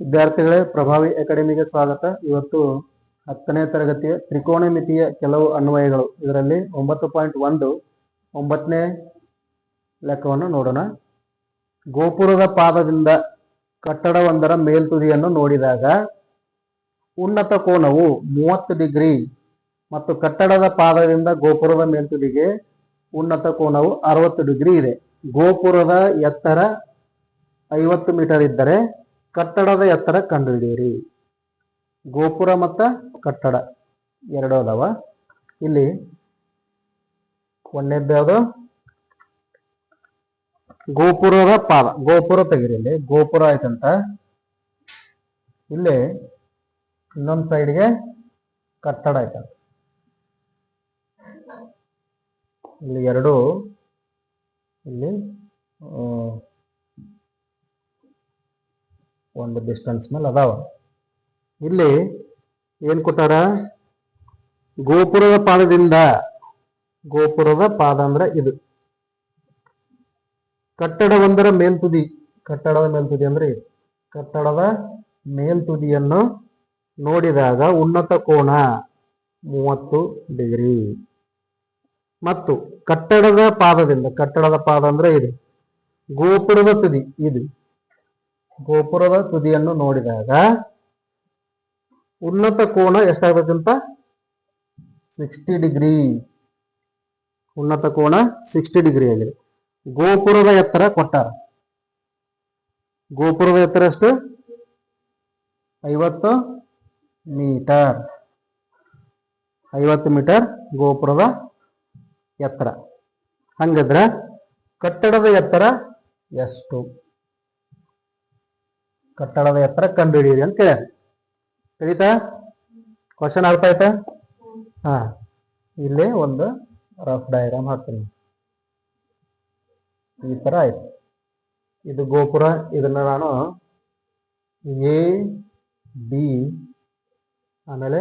ವಿದ್ಯಾರ್ಥಿಗಳೇ ಪ್ರಭಾವಿ ಅಕಾಡೆಮಿಗೆ ಸ್ವಾಗತ. ಇವತ್ತು ಹತ್ತನೇ ತರಗತಿಯ ತ್ರಿಕೋನಮಿತಿಯ ಕೆಲವು ಅನ್ವಯಗಳು. ಇದರಲ್ಲಿ ಒಂಬತ್ತು ಪಾಯಿಂಟ್ ಒಂದು, ಒಂಬತ್ತನೇ ಲೆಕ್ಕವನ್ನು ನೋಡೋಣ. ಗೋಪುರದ ಪಾದದಿಂದ ಕಟ್ಟಡವೊಂದರ ಮೇಲ್ತುದಿಯನ್ನು ನೋಡಿದಾಗ ಉನ್ನತ ಕೋನವು ಮೂವತ್ತು ಡಿಗ್ರಿ ಮತ್ತು ಕಟ್ಟಡದ ಪಾದದಿಂದ ಗೋಪುರದ ಮೇಲ್ತುದಿಗೆ ಉನ್ನತ ಕೋನವು ಅರವತ್ತು ಡಿಗ್ರಿ ಇದೆ. ಗೋಪುರದ ಎತ್ತರ ಐವತ್ತು ಮೀಟರ್ ಇದ್ದರೆ ಕಟ್ಟಡದ ಎತ್ತರ ಕಂಡುಹಿಡಿಯಿರಿ. ಗೋಪುರ ಮತ್ತು ಕಟ್ಟಡ ಎರಡು ಅದಾವ. ಇಲ್ಲಿ ಒಂದನೇದ್ದು ಯಾವುದು? ಗೋಪುರದ ಪಾದ, ಗೋಪುರ ತೆಗಿರಿ ಇಲ್ಲಿ, ಗೋಪುರ ಆಯ್ತಂತ. ಇಲ್ಲಿ ಇನ್ನೊಂದು ಸೈಡ್ಗೆ ಕಟ್ಟಡ ಆಯ್ತಂತ ಇಲ್ಲಿ ಎರಡು, ಇಲ್ಲಿ ಒಂದು ಡಿಸ್ಟೆನ್ಸ್ ಮೇಲೆ ಅದಾವ. ಇಲ್ಲಿ ಏನು ಕೊಟ್ಟಾರ? ಗೋಪುರದ ಪಾದದಿಂದ, ಗೋಪುರದ ಪಾದ ಅಂದ್ರೆ ಇದು. ಕಟ್ಟಡವೊಂದರ ಮೇಲ್ತುದಿ ಕಟ್ಟಡದ ಮೇಲ್ತುದಿ ಅಂದ್ರೆ ಇದು. ಕಟ್ಟಡದ ಮೇಲ್ತುದಿಯನ್ನು ನೋಡಿದಾಗ ಉನ್ನತ ಕೋಣ ಮೂವತ್ತು ಡಿಗ್ರಿ. ಮತ್ತು ಕಟ್ಟಡದ ಪಾದದಿಂದ, ಕಟ್ಟಡದ ಪಾದ ಅಂದ್ರೆ ಇದು. ಗೋಪುರದ ತುದಿ, ಇದು. ಗೋಪುರದ ತುದಿಯನ್ನು ನೋಡಿದಾಗ ಉನ್ನತ ಕೋನ ಎಷ್ಟಾಗಬೇಕಂತ ಸಿಕ್ಸ್ಟಿ ಡಿಗ್ರಿ ಉನ್ನತ ಕೋನ ಸಿಕ್ಸ್ಟಿ ಡಿಗ್ರಿ ಆಗಿದೆ. ಗೋಪುರದ ಎತ್ತರ ಕೊಟ್ಟಾರ. ಗೋಪುರದ ಎತ್ತರ ಎಷ್ಟು? ಐವತ್ತು ಮೀಟರ್. ಐವತ್ತು ಮೀಟರ್ ಗೋಪುರದ ಎತ್ತರ. ಹಂಗದ್ರ ಕಟ್ಟಡದ ಎತ್ತರ ಎಷ್ಟು? ಕಟ್ಟಡದ ಎತ್ತರ ಕಂಡುಹಿಡಿಯಿರಿ ಅಂತ ಕೇಳ್ಯಾರ ತಿಳಿತಾ ಕ್ವಶನ್ ಅರ್ಥ ಆಯ್ತಾ ಹಾ, ಇಲ್ಲಿ ಒಂದು ರಫ್ ಡಯಾಗ್ರಾಮ್ ಹಾಕ್ತೀನಿ. ಈ ತರ ಆಯ್ತು. ಇದು ಗೋಪುರ, ಇದನ್ನ ನಾನು ಎ ಬಿ ಆಮೇಲೆ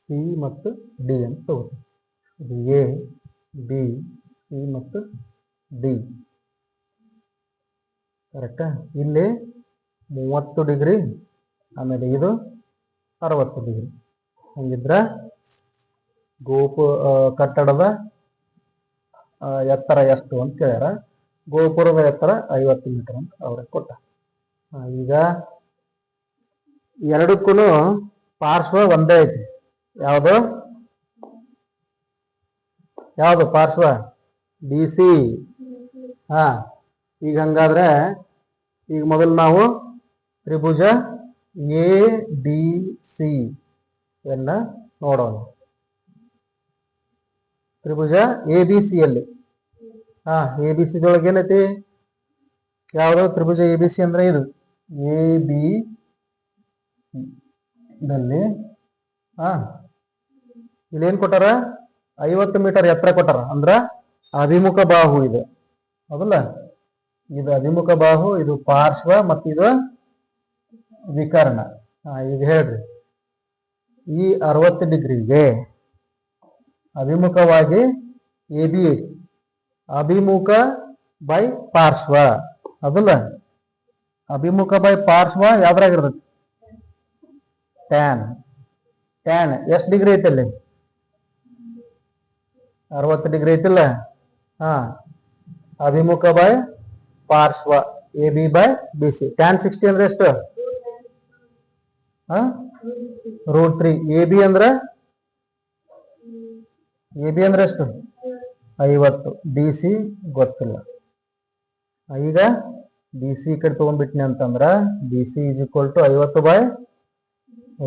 ಸಿ ಮತ್ತು ಡಿ ಅಂತ ತಗೋತೀನಿ. ಇದು ಎ ಬಿ ಸಿ ಮತ್ತು ಡಿ ಕರೆಕ್ಟಾ ಇಲ್ಲಿ ಮೂವತ್ತು ಡಿಗ್ರಿ, ಆಮೇಲೆ ಇದು ಅರವತ್ತು ಡಿಗ್ರಿ. ಹಂಗಿದ್ರೆ ಗೋಪು ಕಟ್ಟಡದ ಎತ್ತರ ಎಷ್ಟು ಅಂತ ಕೇಳ್ಯಾರ. ಗೋಪುರದ ಎತ್ತರ ಐವತ್ತು ಮೀಟರ್ ಅಂತ ಅವ್ರಿಗೆ ಕೊಟ್ಟ. ಈಗ ಎರಡಕ್ಕೂ ಪಾರ್ಶ್ವ ಒಂದೇ ಐತಿ. ಯಾವುದು? ಯಾವುದು ಪಾರ್ಶ್ವ? D C. ಹಾ, ಈಗ ಹಂಗಾದ್ರೆ ಈಗ ಮೊದಲು ನಾವು ತ್ರಿಭುಜ ಎ ಬಿ ಸಿ ಯನ್ನ ನೋಡೋಣ. ತ್ರಿಭುಜ ಎ, ಬಿ, ಸಿ ಅಲ್ಲಿ ಹಾ, ಎ, ಬಿ, ಸಿ ದೊಳಗೆ ಏನೈತಿ? ಯಾವುದೋ ತ್ರಿಭುಜ ಎ, ಬಿ, ಸಿ ಅಂದ್ರೆ ಇದು. ಎ, ಬಿ ದಲ್ಲಿ. ಹಾ ಇಲ್ಲಿ ಏನ್ ಕೊಟ್ಟಾರ? ಐವತ್ತು ಮೀಟರ್ ಎತ್ತರ ಕೊಟ್ಟಾರ. ಅಂದ್ರ ಅಭಿಮುಖ ಬಾಹು ಇದು. ಹೌದಲ್ಲ? ಇದು ಅಭಿಮುಖ ಬಾಹು, ಇದು ಪಾರ್ಶ್ವ ಮತ್ತಿದು ವಿಕರ್ಣ. ಈಗ ಹೇಳ್ರಿ. ಈ ಅರವತ್ತು ಡಿಗ್ರಿಗೆ ಅಭಿಮುಖವಾಗಿ ಎ ಬಿ ಎಚ್ ಅಭಿಮುಖ ಬೈ ಪಾರ್ಶ್ವ. ಅದಲ್ಲ, ಅಭಿಮುಖ ಬೈ ಪಾರ್ಶ್ವ ಯಾವ್ದ್ರಾಗಿರ್ತೈತಿ? ಟ್ಯಾನ್ ಟ್ಯಾನ್ ಎಷ್ಟು ಡಿಗ್ರಿ ಐತಲ್ಲಿ? ಅರವತ್ತು ಡಿಗ್ರಿ ಐತಿಲ್ಲ? ಹಾ, ಅಭಿಮುಖ ಬೈ ಪಾರ್ಶ್ವ A B by B C tan sixty ಅಂದ್ರೆ ಎಷ್ಟು? ರೂಟ್ ತ್ರೀ ಎ ಬಿ ಅಂದ್ರೆ? ಎ ಬಿ ಅಂದ್ರೆ ಎಷ್ಟು? ಐವತ್ತು. ಡಿ ಸಿ ಗೊತ್ತಿಲ್ಲ. ಈಗ ಡಿ ಸಿ ಕಡೆ ತಗೊಂಡ್ಬಿಟ್ನಿ ಅಂತಂದ್ರ D C is equal to ಐವತ್ತು ಬೈ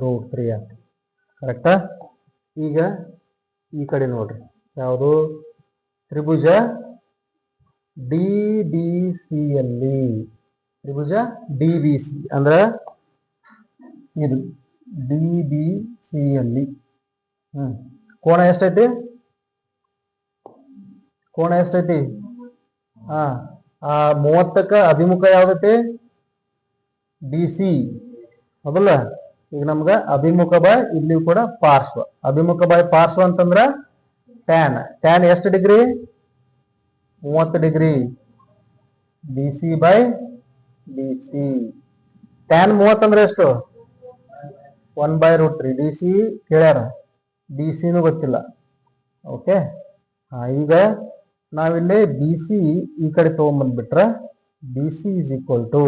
ರೂಟ್ ತ್ರೀ ಅಂತ. ಕರೆಕ್ಟಾ ಈಗ ಈ ಕಡೆ ನೋಡ್ರಿ. ಯಾವುದು? ತ್ರಿಭುಜ ಡಿ ಬಿ ಸಿ ಅಲ್ಲಿ ತ್ರಿಭುಜ ಡಿ ಬಿ ಸಿ ಅಂದ್ರ ಇದು ಡಿ ಬಿ ಸಿ ಅಲ್ಲಿ. ಹ್ಮ್. ಕೋಣ ಎಷ್ಟೈತಿ? ಕೋಣ ಎಷ್ಟೈತಿ? ಹಾಂ. ಆ ಮೂವತ್ತಕ್ಕ ಅಭಿಮುಖ ಯಾವ್ದೈತಿ? ಡಿ ಸಿ ಹೌದಲ್ಲ ಈಗ ನಮ್ಗ ಅಭಿಮುಖ ಬಾಯ್ ಇಲ್ಲಿ ಕೂಡ ಪಾರ್ಶ್ವ. ಅಭಿಮುಖ ಬಾಯ್ ಪಾರ್ಶ್ವ ಅಂತಂದ್ರ ಟ್ಯಾನ್ ಟ್ಯಾನ್ ಎಷ್ಟು ಡಿಗ್ರಿ? ಮೂವತ್ತು degree. D C by D C tan ಮೂವತ್ತಂದ್ರೆ ಎಷ್ಟು? One by root three D C ಕೇಳ್ಯಾರ? D ಸಿನೂ ಗೊತ್ತಿಲ್ಲ. ಓಕೆ ಹಾಂ, ಈಗ ನಾವಿಲ್ಲಿ ಬಿ ಸಿ ಈ ಕಡೆ ತೊಗೊಂಬಂದ್ಬಿಟ್ರೆ B C is equal to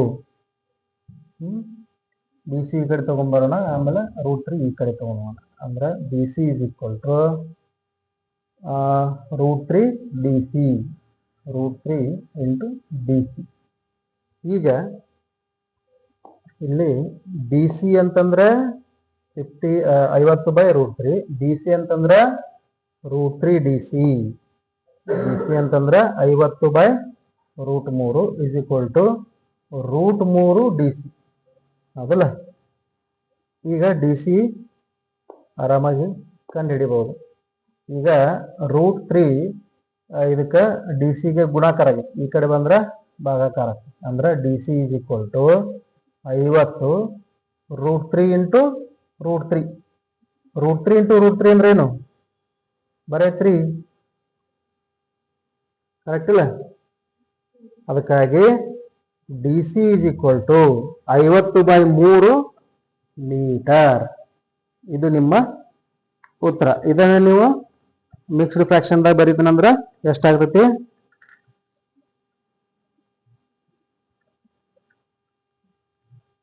B C ಈ ಕಡೆ ತೊಗೊಂಬರೋಣ, ಆಮೇಲೆ ರೂಟ್ ತ್ರೀ ಈ ಕಡೆ ತೊಗೊಂಬೋಣ ಅಂದ್ರೆ B C is equal to root three D C root three into D C ಈಗ ಇಲ್ಲಿ ಡಿ ಸಿ ಅಂತಂದ್ರೆ ಫಿಫ್ಟಿ ಐವತ್ತು by root three D C ಅಂತಂದ್ರೆ root three D C D C ಅಂತಂದ್ರೆ ಐವತ್ತು ಬೈ ರೂಟ್ ಮೂರು ಇಸ್ ಈಕ್ವಲ್ ಟು ರೂಟ್ ಮೂರು D C ಹೌದಲ್ಲ? ಈಗ ಡಿ ಸಿ ಆರಾಮಾಗಿ ಕಂಡು ಹಿಡಿಬೋದು ಈಗ ರೂಟ್ ತ್ರೀ ಇದಕ್ಕೆ ಡಿ ಸಿಗೆ ಗುಣಾಕಾರ ಆಗೈತಿ ಈ ಕಡೆ ಬಂದ್ರೆ ಭಾಗಾಕಾರ. ಅಂದ್ರೆ D C is equal to ಐವತ್ತು root three into root three root three into root three ಅಂದ್ರೆ ಏನು? ಬರೇ ತ್ರೀ ಕರೆಕ್ಟ್ ಇಲ್ಲ? ಅದಕ್ಕಾಗಿ D C is equal to ಐವತ್ತು ಬೈ ಮೂರು ಮೀಟರ್ ಇದು ನಿಮ್ಮ ಉತ್ತರ. ಇದನ್ನ ನೀವು ಮಿಕ್ಸ್ಡ್ ಫ್ರಾಕ್ಷನ್ದಾಗ ಬರೀತೀನಂದ್ರ ಎಷ್ಟಾಗ್ತೈತಿ?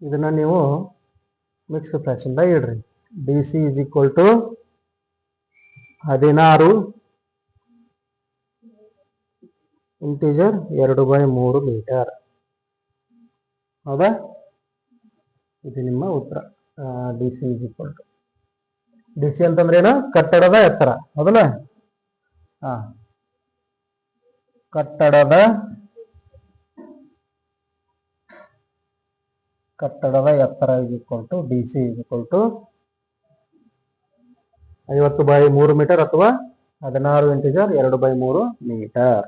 ಇದನ್ನ ನೀವು ಮಿಕ್ಸ್ಡ್ ಫ್ರ್ಯಾಕ್ಷನ್ದಾಗ ಇಡ್ರಿ. D C is equal to ಹದಿನಾರು ಇಂಟೀಜರ್ ಎರಡು ಬೈ ಮೂರು ಮೀಟರ್ ಹೌದಾ? ಇದು ನಿಮ್ಮ ಉತ್ತರ. D C is equal to D C ಅಂತಂದ್ರೆ ಏನು? ಕಟ್ಟಡದ ಎತ್ತರ. ಹೌದಲ್ಲ? ಹಾ. ಕಟ್ಟಡದ ಕಟ್ಟಡದ ಎತ್ತರ is equal to D C is equal to ಐವತ್ತು ಬೈ ಮೂರು ಮೀಟರ್ ಅಥವಾ ಹದಿನಾರು ಇಂಟಿಜರ್ ಎರಡು ಬೈ ಮೂರು ಮೀಟರ್